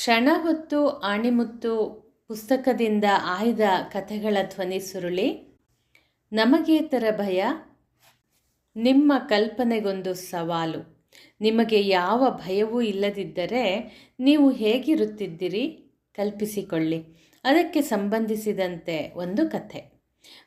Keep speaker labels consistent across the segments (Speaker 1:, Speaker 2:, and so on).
Speaker 1: ಕ್ಷಣ ಹೊತ್ತು ಆಣಿಮುತ್ತು ಪುಸ್ತಕದಿಂದ ಆಯ್ದ ಕಥೆಗಳ ಧ್ವನಿ ಸುರುಳಿ, ನಮಗೇತರ ಭಯ, ನಿಮ್ಮ ಕಲ್ಪನೆಗೊಂದು ಸವಾಲು. ನಿಮಗೆ ಯಾವ ಭಯವೂ ಇಲ್ಲದಿದ್ದರೆ ನೀವು ಹೇಗಿರುತ್ತಿದ್ದೀರಿ ಕಲ್ಪಿಸಿಕೊಳ್ಳಿ. ಅದಕ್ಕೆ ಸಂಬಂಧಿಸಿದಂತೆ ಒಂದು ಕಥೆ.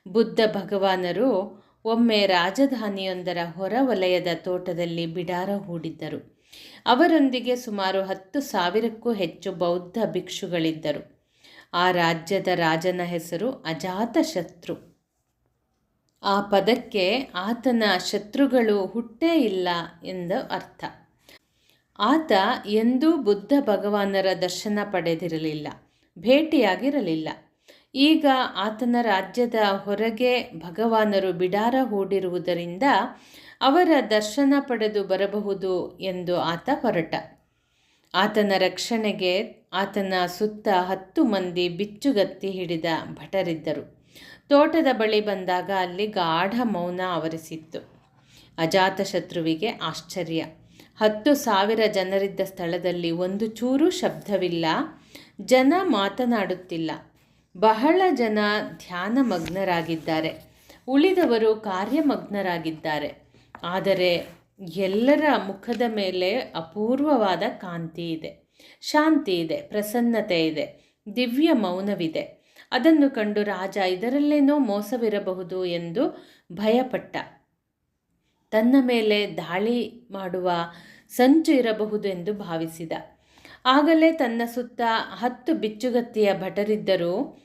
Speaker 1: ಬುದ್ಧ ಭಗವಾನರು ಒಮ್ಮೆ ರಾಜಧಾನಿಯೊಂದರ ಹೊರವಲಯದ ತೋಟದಲ್ಲಿ ಬಿಡಾರ ಹೂಡಿದ್ದರು. ಅವರೊಂದಿಗೆ ಸುಮಾರು ಹತ್ತು ಸಾವಿರಕ್ಕೂ ಹೆಚ್ಚು ಬೌದ್ಧ ಭಿಕ್ಷುಗಳಿದ್ದರು. ಆ ರಾಜ್ಯದ ರಾಜನ ಹೆಸರು ಅಜಾತಶತ್ರು ಆ ಪದಕ್ಕೆ ಆತನ ಶತ್ರುಗಳು ಹುಟ್ಟೇ ಇಲ್ಲ ಎಂದು ಅರ್ಥ. ಆತ ಎಂದೂ ಬುದ್ಧ ಭಗವಾನರ ದರ್ಶನ ಪಡೆದಿರಲಿಲ್ಲ, ಭೇಟಿಯಾಗಿರಲಿಲ್ಲ. ಈಗ ಆತನ ರಾಜ್ಯದ ಹೊರಗೆ ಭಗವಾನರು ಬಿಡಾರ ಹೂಡಿರುವುದರಿಂದ ಅವರ ದರ್ಶನ ಪಡೆದು ಬರಬಹುದು ಎಂದು ಆತ ಹೊರಟ. ಆತನ ರಕ್ಷಣೆಗೆ ಆತನ ಸುತ್ತ ಹತ್ತು ಮಂದಿ ಬಿಚ್ಚುಗತ್ತಿ ಹಿಡಿದ ಭಟರಿದ್ದರು. ತೋಟದ ಬಳಿ ಬಂದಾಗ ಅಲ್ಲಿ ಗಾಢ ಮೌನ ಆವರಿಸಿತ್ತು. ಅಜಾತಶತ್ರುವಿಗೆ ಆಶ್ಚರ್ಯ. ಹತ್ತು ಸಾವಿರ ಜನರಿದ್ದ ಸ್ಥಳದಲ್ಲಿ ಒಂದು ಚೂರು ಶಬ್ದವಿಲ್ಲ, ಜನ ಮಾತನಾಡುತ್ತಿಲ್ಲ. ಬಹಳ ಜನ ಧ್ಯಾನಮಗ್ನರಾಗಿದ್ದಾರೆ. ಉಳಿದವರು ಕಾರ್ಯಮಗ್ನರಾಗಿದ್ದಾರೆ. ಆದರೆ ಎಲ್ಲರ ಮುಖದ ಮೇಲೆ ಅಪೂರ್ವವಾದ ಕಾಂತಿ ಇದೆ. ಶಾಂತಿ ಇದೆ, ಪ್ರಸನ್ನತೆ ಇದೆ, ದಿವ್ಯ ಮೌನವಿದೆ. ಅದನ್ನು ಕಂಡು ರಾಜ ಇದರಲ್ಲೇನೋ ಮೋಸವಿರಬಹುದು ಎಂದು ಭಯಪಟ್ಟ. ತನ್ನ ಮೇಲೆ ದಾಳಿ ಮಾಡುವ ಸಂಚು ಇರಬಹುದು ಎಂದು ಭಾವಿಸಿದ. ಆಗಲೇ ತನ್ನ ಸುತ್ತ ಹತ್ತು ಬಿಚ್ಚುಗತ್ತಿಯ ಭಟರಿದ್ದರೂ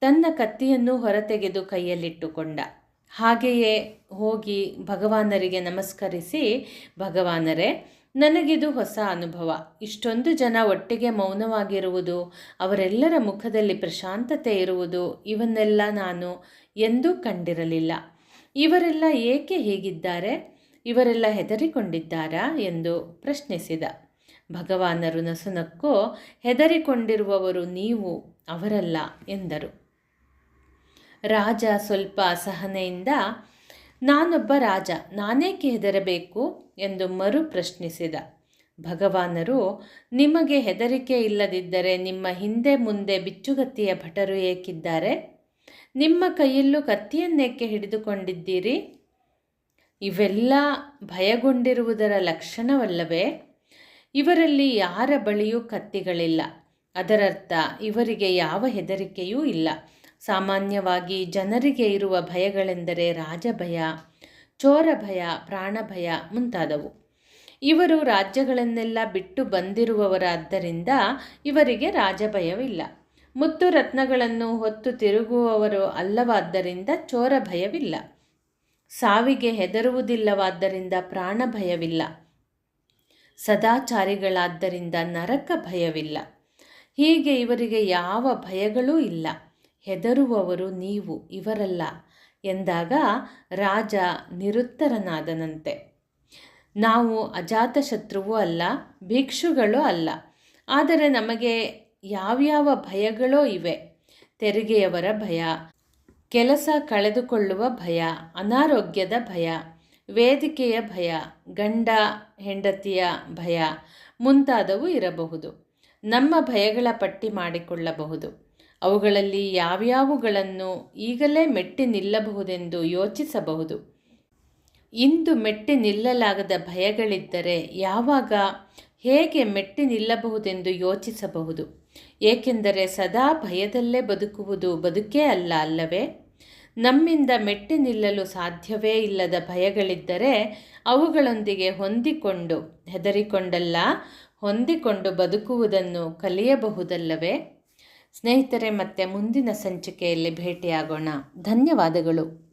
Speaker 1: ತನ್ನ ಕತ್ತಿಯನ್ನು ಹೊರತೆಗೆದು ಕೈಯಲ್ಲಿಟ್ಟುಕೊಂಡ. ಹಾಗೆಯೇ ಹೋಗಿ ಭಗವಾನರಿಗೆ ನಮಸ್ಕರಿಸಿ, ಭಗವಾನರೇ, ನನಗಿದು ಹೊಸ ಅನುಭವ. ಇಷ್ಟೊಂದು ಜನ ಒಟ್ಟಿಗೆ ಮೌನವಾಗಿರುವುದು, ಅವರೆಲ್ಲರ ಮುಖದಲ್ಲಿ ಪ್ರಶಾಂತತೆ ಇರುವುದು, ಇವನ್ನೆಲ್ಲ ನಾನು ಎಂದೂ ಕಂಡಿರಲಿಲ್ಲ. ಇವರೆಲ್ಲ ಏಕೆ ಹೀಗಿದ್ದಾರೆ? ಇವರೆಲ್ಲ ಹೆದರಿಕೊಂಡಿದ್ದಾರಾ ಎಂದು ಪ್ರಶ್ನಿಸಿದ. ಭಗವಾನರು ನಸುನಕ್ಕೋ, ಹೆದರಿಕೊಂಡಿರುವವರು ನೀವು ಅವರಲ್ಲ ಎಂದರು. ರಾಜ ಸ್ವಲ್ಪ ಅಸಹನೆಯಿಂದ, ನಾನೊಬ್ಬ ರಾಜ, ನಾನೇಕೆ ಹೆದರಬೇಕು? ಎಂದು ಮರು ಪ್ರಶ್ನಿಸಿದ. ಭಗವಾನರು, ನಿಮಗೆ ಹೆದರಿಕೆ ಇಲ್ಲದಿದ್ದರೆ ನಿಮ್ಮ ಹಿಂದೆ ಮುಂದೆ ಬಿಚ್ಚುಗತ್ತಿಯ ಭಟರು ಏಕಿದ್ದಾರೆ? ನಿಮ್ಮ ಕೈಯಲ್ಲೂ ಕತ್ತಿಯನ್ನೇಕೆ ಹಿಡಿದುಕೊಂಡಿದ್ದೀರಿ? ಇವೆಲ್ಲ ಭಯಗೊಂಡಿರುವುದರ ಲಕ್ಷಣವಲ್ಲವೇ? ಇವರಲ್ಲಿ ಯಾರ ಬಳಿಯೂ ಕತ್ತಿಗಳಿಲ್ಲ. ಅದರರ್ಥ, ಇವರಿಗೆ ಯಾವ ಹೆದರಿಕೆಯೂ ಇಲ್ಲ. ಸಾಮಾನ್ಯವಾಗಿ ಜನರಿಗೆ ಇರುವ ಭಯಗಳೆಂದರೆ ರಾಜಭಯ ಚೋರ ಭಯ ಪ್ರಾಣ ಭಯ ಮುಂತಾದವು. ಇವರು ರಾಜ್ಯಗಳನ್ನೆಲ್ಲ ಬಿಟ್ಟು ಬಂದಿರುವವರಾದ್ದರಿಂದ ಇವರಿಗೆ ರಾಜಭಯವಿಲ್ಲ. ಮುತ್ತು ರತ್ನಗಳನ್ನು ಹೊತ್ತು ತಿರುಗುವವರು ಅಲ್ಲವಾದ್ದರಿಂದ ಚೋರ ಭಯವಿಲ್ಲ ಸಾವಿಗೆ ಹೆದರುವುದಿಲ್ಲವಾದ್ದರಿಂದ ಪ್ರಾಣ ಭಯವಿಲ್ಲ ಸದಾಚಾರಿಗಳಾದ್ದರಿಂದ ನರಕ ಭಯವಿಲ್ಲ. ಹೀಗೆ ಇವರಿಗೆ ಯಾವ ಭಯಗಳೂ ಇಲ್ಲ. ಹೆದರುವವರು ನೀವು ಇವರಲ್ಲ ಎಂದಾಗ ರಾಜ ನಿರುತ್ತರನಾದನಂತೆ. ನಾವು ಅಜಾತಶತ್ರುವೂ ಅಲ್ಲ, ಭಿಕ್ಷುಗಳು ಅಲ್ಲ. ಆದರೆ ನಮಗೆ ಯಾವ್ಯಾವ ಭಯಗಳೋ ಇವೆ. ತೆರಿಗೆಯವರ ಭಯ, ಕೆಲಸ ಕಳೆದುಕೊಳ್ಳುವ ಭಯ, ಅನಾರೋಗ್ಯದ ಭಯ, ವೇದಿಕೆಯ ಭಯ, ಗಂಡ ಹೆಂಡತಿಯ ಭಯ ಮುಂತಾದವು ಇರಬಹುದು. ನಮ್ಮ ಭಯಗಳ ಪಟ್ಟಿ ಮಾಡಿಕೊಳ್ಳಬಹುದು. ಅವುಗಳಲ್ಲಿ ಯಾವ್ಯಾವುಗಳನ್ನು ಈಗಲೇ ಮೆಟ್ಟಿ ನಿಲ್ಲಬಹುದೆಂದು ಯೋಚಿಸಬಹುದು. ಇಂದು ಮೆಟ್ಟಿ ನಿಲ್ಲಲಾಗದ ಭಯಗಳಿದ್ದರೆ ಯಾವಾಗ ಹೇಗೆ ಮೆಟ್ಟಿ ನಿಲ್ಲಬಹುದೆಂದು ಯೋಚಿಸಬಹುದು. ಏಕೆಂದರೆ ಸದಾ ಭಯದಲ್ಲೇ ಬದುಕುವುದು ಬದುಕೇ ಅಲ್ಲ ಅಲ್ಲವೇ? ನಮ್ಮಿಂದ ಮೆಟ್ಟಿ ನಿಲ್ಲಲು ಸಾಧ್ಯವೇ ಇಲ್ಲದ ಭಯಗಳಿದ್ದರೆ ಅವುಗಳೊಂದಿಗೆ ಹೊಂದಿಕೊಂಡು ಹೆದರಿಕೊಂಡಲ್ಲ, ಹೊಂದಿಕೊಂಡು ಬದುಕುವುದನ್ನು ಕಲಿಯಬಹುದಲ್ಲವೇ? ಸ್ನೇಹಿತರೆ ಮತ್ತೆ ಮುಂದಿನ ಸಂಚಿಕೆಯಲ್ಲಿ ಭೇಟಿಯಾಗೋಣ. ಧನ್ಯವಾದಗಳು.